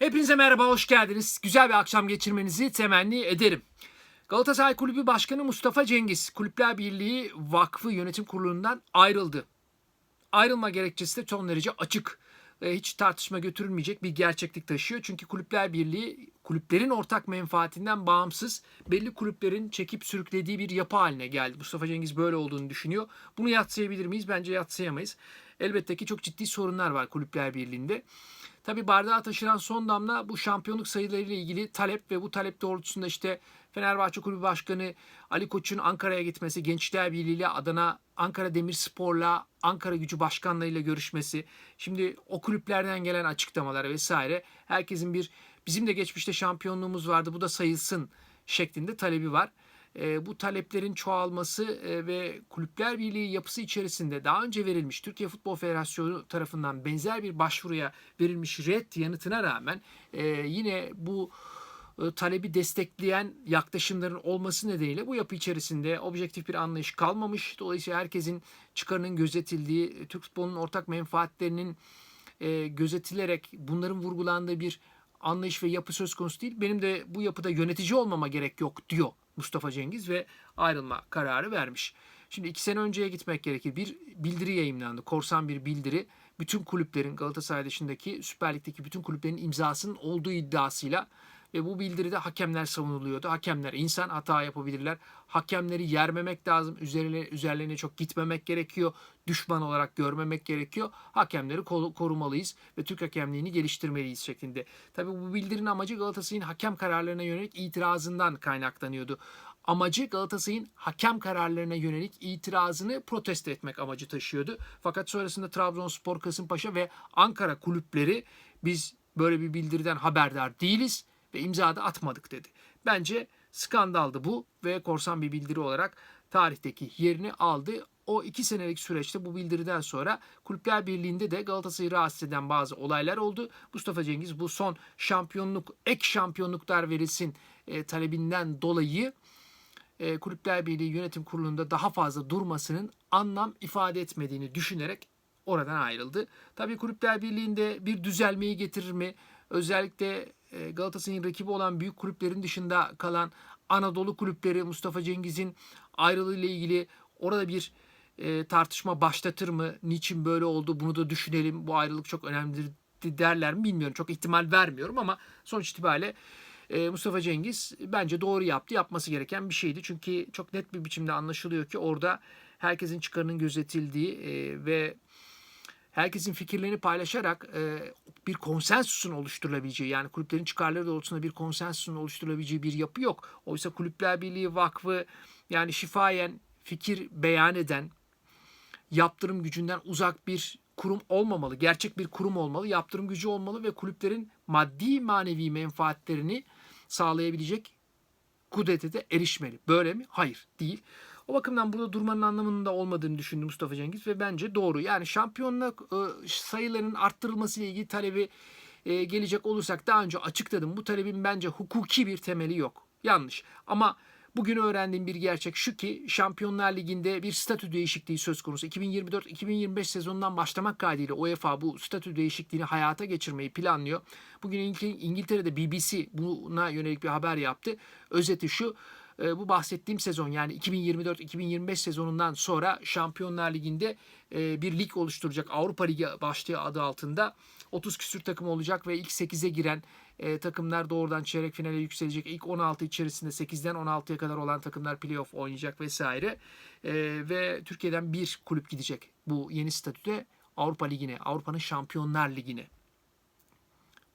Hepinize merhaba, hoş geldiniz. Güzel bir akşam geçirmenizi temenni ederim. Galatasaray Kulübü Başkanı Mustafa Cengiz, Kulüpler Birliği Vakfı Yönetim Kurulu'ndan ayrıldı. Ayrılma gerekçesi de son derece açık. Hiç tartışma götürülmeyecek bir gerçeklik taşıyor. Çünkü Kulüpler Birliği kulüplerin ortak menfaatinden bağımsız belli kulüplerin çekip sürüklediği bir yapı haline geldi. Mustafa Cengiz böyle olduğunu düşünüyor. Bunu yatsıyabilir miyiz? Bence yatsıyamayız. Elbette ki çok ciddi sorunlar var Kulüpler Birliği'nde. Tabi bardağa taşıran son damla bu şampiyonluk sayılarıyla ilgili talep ve bu talep doğrultusunda işte Fenerbahçe Kulübü Başkanı Ali Koç'un Ankara'ya gitmesi, Gençler Birliği ile Adana Ankara Demirspor'la Ankara Gücü Başkanlığı'yla görüşmesi, şimdi o kulüplerden gelen açıklamalar vesaire herkesin bir bizim de geçmişte şampiyonluğumuz vardı bu da sayılsın şeklinde talebi var. E, bu taleplerin çoğalması e, ve Kulüpler Birliği yapısı içerisinde daha önce verilmiş Türkiye Futbol Federasyonu tarafından benzer bir başvuruya verilmiş red yanıtına rağmen e, yine bu e, talebi destekleyen yaklaşımların olması nedeniyle bu yapı içerisinde objektif bir anlayış kalmamış. Dolayısıyla herkesin çıkarının gözetildiği, Türk futbolunun ortak menfaatlerinin e, gözetilerek bunların vurgulandığı bir anlayış ve yapı söz konusu değil. Benim de bu yapıda yönetici olmama gerek yok diyor Mustafa Cengiz ve ayrılma kararı vermiş. Şimdi iki sene önceye gitmek gerekir. Bir bildiri yayınlandı. Korsan bir bildiri. Bütün kulüplerin Galatasaray dışındaki Süper Lig'deki bütün kulüplerin imzasının olduğu iddiasıyla ve bu bildiride hakemler savunuluyordu. Hakemler insan hata yapabilirler. Hakemleri yermemek lazım. Üzerine, üzerlerine çok gitmemek gerekiyor. Düşman olarak görmemek gerekiyor. Hakemleri korumalıyız ve Türk hakemliğini geliştirmeliyiz şeklinde. Tabii bu bildirinin amacı Galatasaray'ın hakem kararlarına yönelik itirazından kaynaklanıyordu. Amacı Galatasaray'ın hakem kararlarına yönelik itirazını protesto etmek amacı taşıyordu. Fakat sonrasında Trabzonspor, Kasımpaşa ve Ankara kulüpleri biz böyle bir bildiriden haberdar değiliz ve imza da atmadık dedi. Bence skandaldı bu ve korsan bir bildiri olarak tarihteki yerini aldı. O iki senelik süreçte bu bildiriden sonra Kulüpler Birliği'nde de Galatasaray'ı rahatsız eden bazı olaylar oldu. Mustafa Cengiz bu son şampiyonluk, ek şampiyonluklar verilsin e, talebinden dolayı e, Kulüpler Birliği Yönetim Kurulu'nda daha fazla durmasının anlam ifade etmediğini düşünerek oradan ayrıldı. Tabii Kulüpler Birliği'nde bir düzelmeyi getirir mi? Özellikle e, Galatasaray'ın rakibi olan büyük kulüplerin dışında kalan Anadolu kulüpleri Mustafa Cengiz'in ayrılığı ile ilgili orada bir e, tartışma başlatır mı? Niçin böyle oldu? Bunu da düşünelim. Bu ayrılık çok önemlidir derler mi bilmiyorum. Çok ihtimal vermiyorum ama sonuç itibariyle e, Mustafa Cengiz bence doğru yaptı. Yapması gereken bir şeydi. Çünkü çok net bir biçimde anlaşılıyor ki orada herkesin çıkarının gözetildiği ve herkesin fikirlerini paylaşarak bir konsensusun oluşturulabileceği yani kulüplerin çıkarları doğrultusunda bir konsensusun oluşturulabileceği bir yapı yok. Oysa Kulüpler Birliği Vakfı yani şifayen fikir beyan eden yaptırım gücünden uzak bir kurum olmamalı. Gerçek bir kurum olmalı. Yaptırım gücü olmalı ve kulüplerin maddi manevi menfaatlerini sağlayabilecek kudrete de erişmeli. Böyle mi? Hayır, değil. O bakımdan burada durmanın anlamında olmadığını düşündü Mustafa Cengiz ve bence doğru. Yani şampiyonluk e, sayılarının arttırılması ile ilgili talebi e, gelecek olursak daha önce açıkladım. Bu talebin bence hukuki bir temeli yok. Yanlış. Ama Bugün öğrendiğim bir gerçek şu ki Şampiyonlar Ligi'nde bir statü değişikliği söz konusu. 2024-2025 sezonundan başlamak kaydıyla UEFA bu statü değişikliğini hayata geçirmeyi planlıyor. Bugün İngiltere'de BBC buna yönelik bir haber yaptı. Özeti şu e, bu bahsettiğim sezon yani 2024-2025 sezonundan sonra Şampiyonlar Ligi'nde e, bir lig oluşturacak. Avrupa Ligi başlığı adı altında 30 küsür takım olacak ve ilk 8'e giren e, takımlar doğrudan çeyrek finale yükselecek. İlk 16 içerisinde 8'den 16'ya kadar olan takımlar playoff oynayacak vesaire. E, ve Türkiye'den bir kulüp gidecek bu yeni statüde Avrupa Ligi'ne, Avrupa'nın Şampiyonlar Ligi'ne.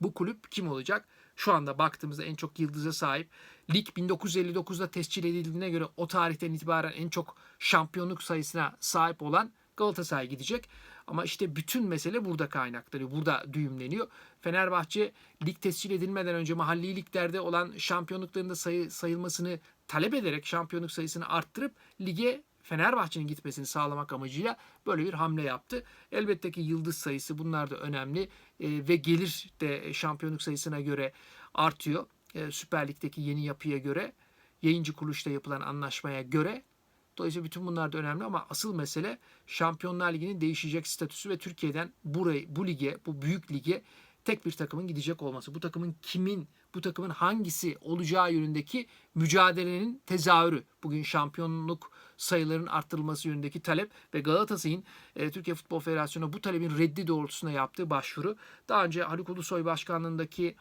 Bu kulüp kim olacak? Şu anda baktığımızda en çok yıldıza sahip. Lig 1959'da tescil edildiğine göre o tarihten itibaren en çok şampiyonluk sayısına sahip olan Galatasaray gidecek. Ama işte bütün mesele burada kaynaklanıyor. Burada düğümleniyor. Fenerbahçe lig tescil edilmeden önce mahalli liglerde olan şampiyonluklarında sayı, sayılmasını talep ederek şampiyonluk sayısını arttırıp lige Fenerbahçe'nin gitmesini sağlamak amacıyla böyle bir hamle yaptı. Elbette ki yıldız sayısı bunlar da önemli e, ve gelir de şampiyonluk sayısına göre artıyor. E, Süper Lig'deki yeni yapıya göre, yayıncı kuruluşta yapılan anlaşmaya göre Dolayısıyla bütün bunlar da önemli ama asıl mesele Şampiyonlar Ligi'nin değişecek statüsü ve Türkiye'den burayı, bu lige, bu büyük lige tek bir takımın gidecek olması. Bu takımın kimin, bu takımın hangisi olacağı yönündeki mücadelenin tezahürü. Bugün şampiyonluk sayılarının arttırılması yönündeki talep ve Galatasaray'ın e, Türkiye Futbol Federasyonu'na bu talebin reddi doğrultusunda yaptığı başvuru. Daha önce Haluk Ulusoy başkanlığındaki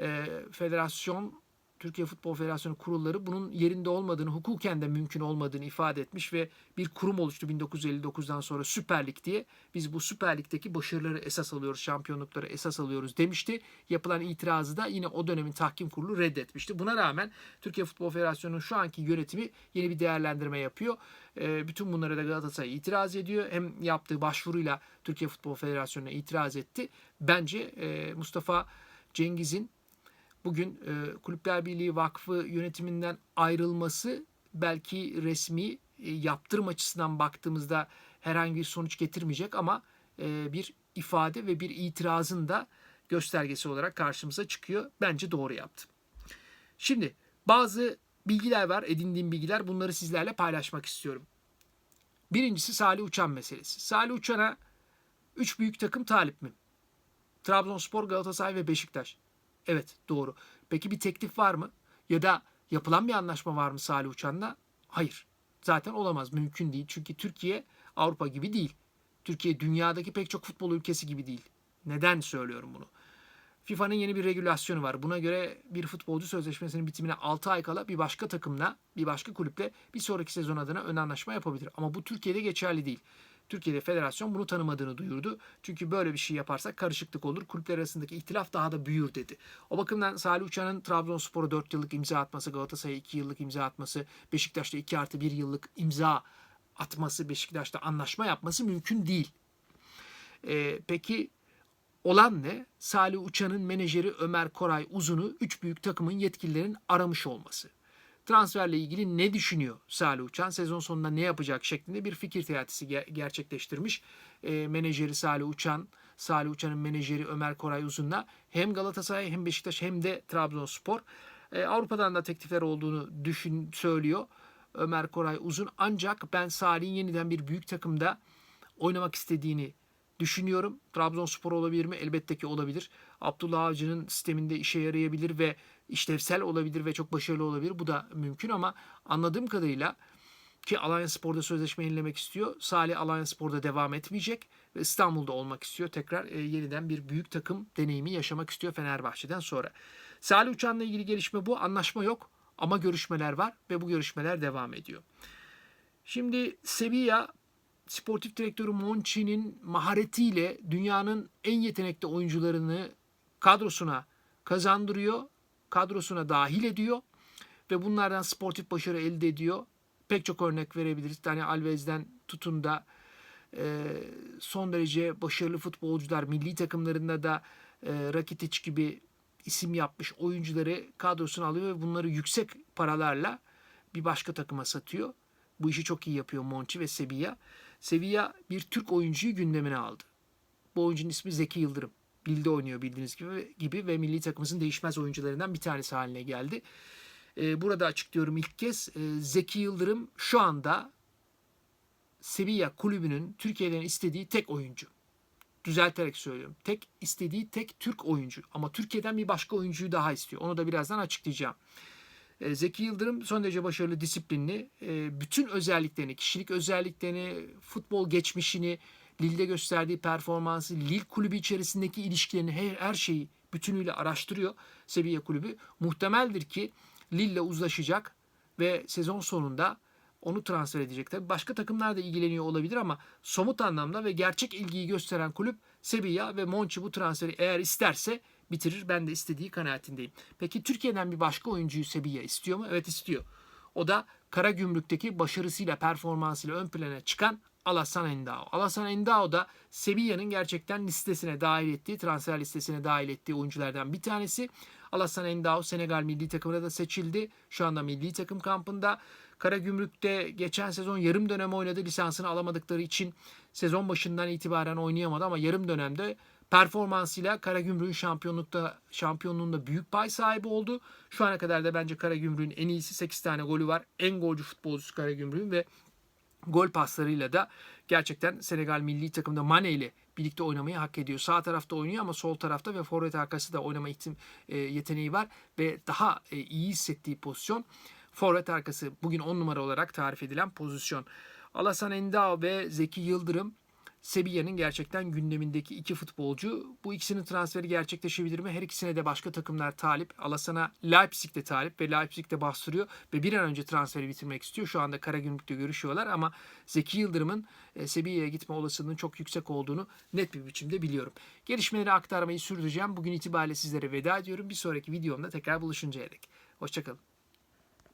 e, federasyon Türkiye Futbol Federasyonu kurulları bunun yerinde olmadığını, hukuken de mümkün olmadığını ifade etmiş ve bir kurum oluştu 1959'dan sonra Süper Lig diye. Biz bu Süper Lig'deki başarıları esas alıyoruz, şampiyonlukları esas alıyoruz demişti. Yapılan itirazı da yine o dönemin tahkim kurulu reddetmişti. Buna rağmen Türkiye Futbol Federasyonu'nun şu anki yönetimi yeni bir değerlendirme yapıyor. E, bütün bunlara da Galatasaray itiraz ediyor. Hem yaptığı başvuruyla Türkiye Futbol Federasyonu'na itiraz etti. Bence e, Mustafa Cengiz'in bugün e, Kulüpler Birliği Vakfı yönetiminden ayrılması belki resmi e, yaptırım açısından baktığımızda herhangi bir sonuç getirmeyecek ama e, bir ifade ve bir itirazın da göstergesi olarak karşımıza çıkıyor. Bence doğru yaptı. Şimdi bazı bilgiler var, edindiğim bilgiler. Bunları sizlerle paylaşmak istiyorum. Birincisi Salih Uçan meselesi. Salih Uçan'a 3 büyük takım talip mi? Trabzonspor, Galatasaray ve Beşiktaş. Evet doğru. Peki bir teklif var mı? Ya da yapılan bir anlaşma var mı Salih Uçan'la? Hayır. Zaten olamaz. Mümkün değil. Çünkü Türkiye Avrupa gibi değil. Türkiye dünyadaki pek çok futbol ülkesi gibi değil. Neden söylüyorum bunu? FIFA'nın yeni bir regülasyonu var. Buna göre bir futbolcu sözleşmesinin bitimine 6 ay kala bir başka takımla, bir başka kulüple bir sonraki sezon adına ön anlaşma yapabilir. Ama bu Türkiye'de geçerli değil. Türkiye'de federasyon bunu tanımadığını duyurdu. Çünkü böyle bir şey yaparsak karışıklık olur. Kulüpler arasındaki ihtilaf daha da büyür dedi. O bakımdan Salih Uçan'ın Trabzonspor'a 4 yıllık imza atması, Galatasaray'a 2 yıllık imza atması, Beşiktaş'ta 2 artı 1 yıllık imza atması, Beşiktaş'ta anlaşma yapması mümkün değil. Ee, peki olan ne? Salih Uçan'ın menajeri Ömer Koray Uzun'u 3 büyük takımın yetkililerinin aramış olması transferle ilgili ne düşünüyor Salih Uçan? Sezon sonunda ne yapacak şeklinde bir fikir teatisi gerçekleştirmiş. E, menajeri Salih Uçan, Salih Uçan'ın menajeri Ömer Koray Uzun'la hem Galatasaray hem Beşiktaş hem de Trabzonspor. E, Avrupa'dan da teklifler olduğunu düşün söylüyor Ömer Koray Uzun. Ancak ben Salih'in yeniden bir büyük takımda oynamak istediğini düşünüyorum. Trabzonspor olabilir mi? Elbette ki olabilir. Abdullah Avcı'nın sisteminde işe yarayabilir ve işlevsel olabilir ve çok başarılı olabilir. Bu da mümkün ama anladığım kadarıyla ki Alanya Spor'da sözleşme yenilemek istiyor. Salih Alanya Spor'da devam etmeyecek ve İstanbul'da olmak istiyor. Tekrar e, yeniden bir büyük takım deneyimi yaşamak istiyor Fenerbahçe'den sonra. Salih Uçan'la ilgili gelişme bu. Anlaşma yok ama görüşmeler var ve bu görüşmeler devam ediyor. Şimdi Sevilla sportif direktörü Monchi'nin maharetiyle dünyanın en yetenekli oyuncularını kadrosuna kazandırıyor, kadrosuna dahil ediyor ve bunlardan sportif başarı elde ediyor. Pek çok örnek verebiliriz. Dani Alves'den tutun da e, son derece başarılı futbolcular, milli takımlarında da e, Rakitic gibi isim yapmış oyuncuları kadrosuna alıyor ve bunları yüksek paralarla bir başka takıma satıyor. Bu işi çok iyi yapıyor Monchi ve Sevilla. Sevilla bir Türk oyuncuyu gündemine aldı. Bu oyuncunun ismi Zeki Yıldırım. Lille'de oynuyor bildiğiniz gibi, gibi ve milli takımımızın değişmez oyuncularından bir tanesi haline geldi. Ee, burada açıklıyorum ilk kez. Ee, Zeki Yıldırım şu anda Sevilla kulübünün Türkiye'den istediği tek oyuncu. Düzelterek söylüyorum. Tek istediği tek Türk oyuncu. Ama Türkiye'den bir başka oyuncuyu daha istiyor. Onu da birazdan açıklayacağım. E, Zeki Yıldırım son derece başarılı, disiplinli. E, bütün özelliklerini, kişilik özelliklerini, futbol geçmişini, Lille'de gösterdiği performansı, Lille kulübü içerisindeki ilişkilerini, her, her şeyi bütünüyle araştırıyor Sevilla kulübü. Muhtemeldir ki Lille'le uzlaşacak ve sezon sonunda onu transfer edecek. Tabii başka takımlar da ilgileniyor olabilir ama somut anlamda ve gerçek ilgiyi gösteren kulüp Sevilla ve Monchi bu transferi eğer isterse bitirir. Ben de istediği kanaatindeyim. Peki Türkiye'den bir başka oyuncuyu Sevilla istiyor mu? Evet istiyor. O da Kara Gümrük'teki başarısıyla, performansıyla ön plana çıkan Alasan Endao. Alasan Endao da Sevilla'nın gerçekten listesine dahil ettiği, transfer listesine dahil ettiği oyunculardan bir tanesi. Alasan Endao Senegal milli takımına da seçildi. Şu anda milli takım kampında. Kara Gümrük'te geçen sezon yarım dönem oynadı. Lisansını alamadıkları için sezon başından itibaren oynayamadı ama yarım dönemde performansıyla Karagümrük'ün şampiyonlukta şampiyonluğunda büyük pay sahibi oldu. Şu ana kadar da bence Karagümrük'ün en iyisi 8 tane golü var. En golcü futbolcusu Karagümrük'ün ve gol paslarıyla da gerçekten Senegal milli takımda Mane ile birlikte oynamayı hak ediyor. Sağ tarafta oynuyor ama sol tarafta ve forvet arkası da oynama ihtim, e, yeteneği var ve daha e, iyi hissettiği pozisyon forvet arkası. Bugün 10 numara olarak tarif edilen pozisyon. Alasan Endao ve Zeki Yıldırım Sevilla'nın gerçekten gündemindeki iki futbolcu. Bu ikisinin transferi gerçekleşebilir mi? Her ikisine de başka takımlar talip. Alasan'a Leipzig'te talip ve Leipzig'te bastırıyor ve bir an önce transferi bitirmek istiyor. Şu anda Karagümrük'te görüşüyorlar ama Zeki Yıldırım'ın e, Sevilla'ya gitme olasılığının çok yüksek olduğunu net bir biçimde biliyorum. Gelişmeleri aktarmayı sürdüreceğim. Bugün itibariyle sizlere veda ediyorum. Bir sonraki videomda tekrar buluşuncaya dek. Hoşçakalın.